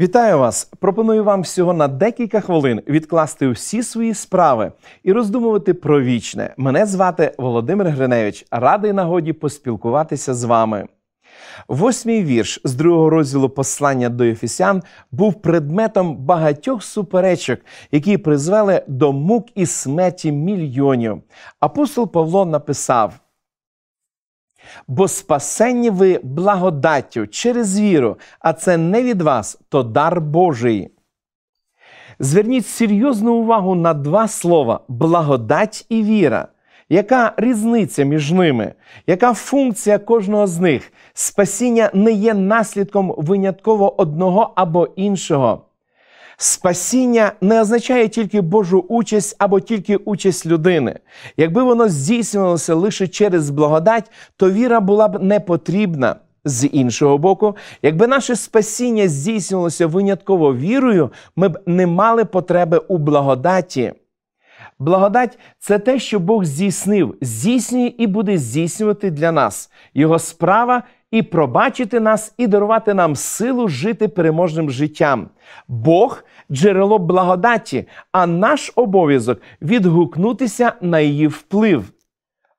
Вітаю вас! Пропоную вам всього на декілька хвилин відкласти усі свої справи і роздумувати про вічне. Мене звати Володимир Гриневич. Радий нагоді поспілкуватися з вами. Восьмий вірш з другого розділу послання до Ефесян був предметом багатьох суперечок, які призвели до мук і смерті мільйонів. Апостол Павло написав. Бо спасені ви благодаттю через віру, а це не від вас, то дар Божий. Зверніть серйозну увагу на два слова благодать і віра. Яка різниця між ними? Яка функція кожного з них? Спасіння не є наслідком винятково одного або іншого. Спасіння не означає тільки Божу участь або тільки участь людини. Якби воно здійснювалося лише через благодать, то віра була б не потрібна. З іншого боку, якби наше спасіння здійснювалося винятково вірою, ми б не мали потреби у благодаті. Благодать це те, що Бог здійснив, здійснює і буде здійснювати для нас. Його справа і пробачити нас, і дарувати нам силу жити переможним життям. Бог джерело благодаті, а наш обов'язок відгукнутися на її вплив.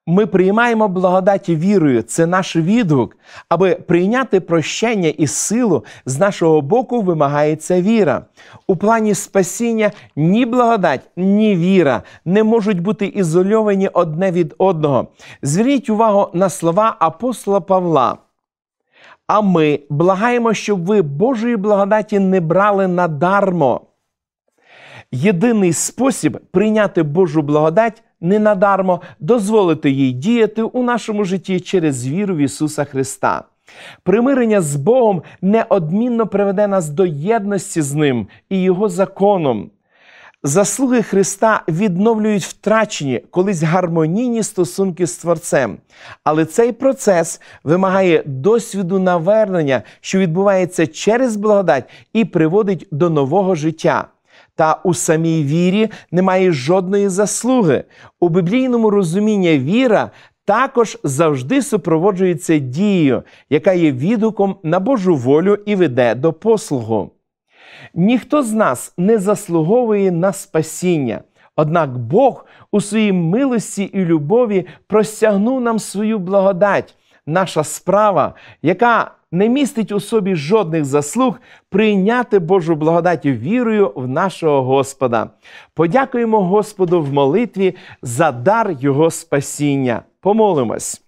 Ми приймаємо благодаті вірою, це наш відгук. Аби прийняти прощення і силу з нашого боку вимагається віра. У плані спасіння ні благодать, ні віра не можуть бути ізольовані одне від одного. Зверніть увагу на слова апостола Павла. А ми благаємо, щоб ви Божої благодаті не брали надармо. Єдиний спосіб прийняти Божу благодать ненадармо дозволити їй діяти у нашому житті через віру в Ісуса Христа. Примирення з Богом неодмінно приведе нас до єдності з Ним і Його законом. Заслуги Христа відновлюють втрачені колись гармонійні стосунки з Творцем. Але цей процес вимагає досвіду навернення, що відбувається через благодать і приводить до нового життя. Та у самій вірі немає жодної заслуги. У біблійному розумінні віра також завжди супроводжується дією, яка є відгуком на Божу волю і веде до послугу. Ніхто з нас не заслуговує на спасіння. Однак Бог у своїй милості і любові простягнув нам свою благодать. Наша справа, яка не містить у собі жодних заслуг, прийняти Божу благодать вірою в нашого Господа. Подякуємо Господу в молитві за дар Його спасіння. Помолимось.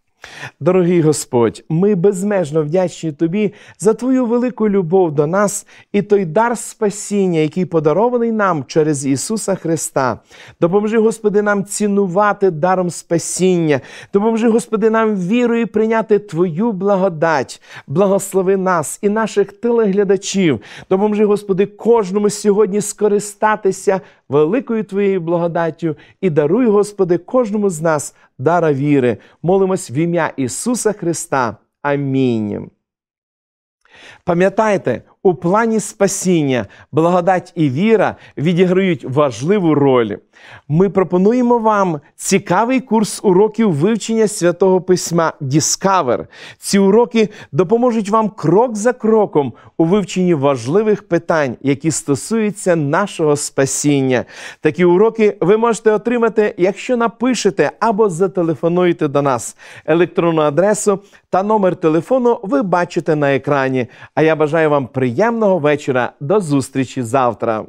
Дорогий Господь, ми безмежно вдячні Тобі за Твою велику любов до нас і той дар спасіння, який подарований нам через Ісуса Христа. Допоможи, Господи, нам цінувати даром спасіння. Допоможи, Господи, нам вірою прийняти Твою благодать, благослови нас і наших телеглядачів. Допоможи, Господи, кожному сьогодні скористатися великою Твоєю благодаттю і даруй, Господи, кожному з нас дара віри. Молимось в ім'я Ісуса Христа. Амінь. Пам'ятайте, у плані спасіння, благодать і віра відіграють важливу роль. Ми пропонуємо вам цікавий курс уроків вивчення святого письма Discover. Ці уроки допоможуть вам крок за кроком у вивченні важливих питань, які стосуються нашого спасіння. Такі уроки ви можете отримати, якщо напишете або зателефонуєте до нас. Електронну адресу та номер телефону ви бачите на екрані. А я бажаю вам приємного вечора. До зустрічі завтра.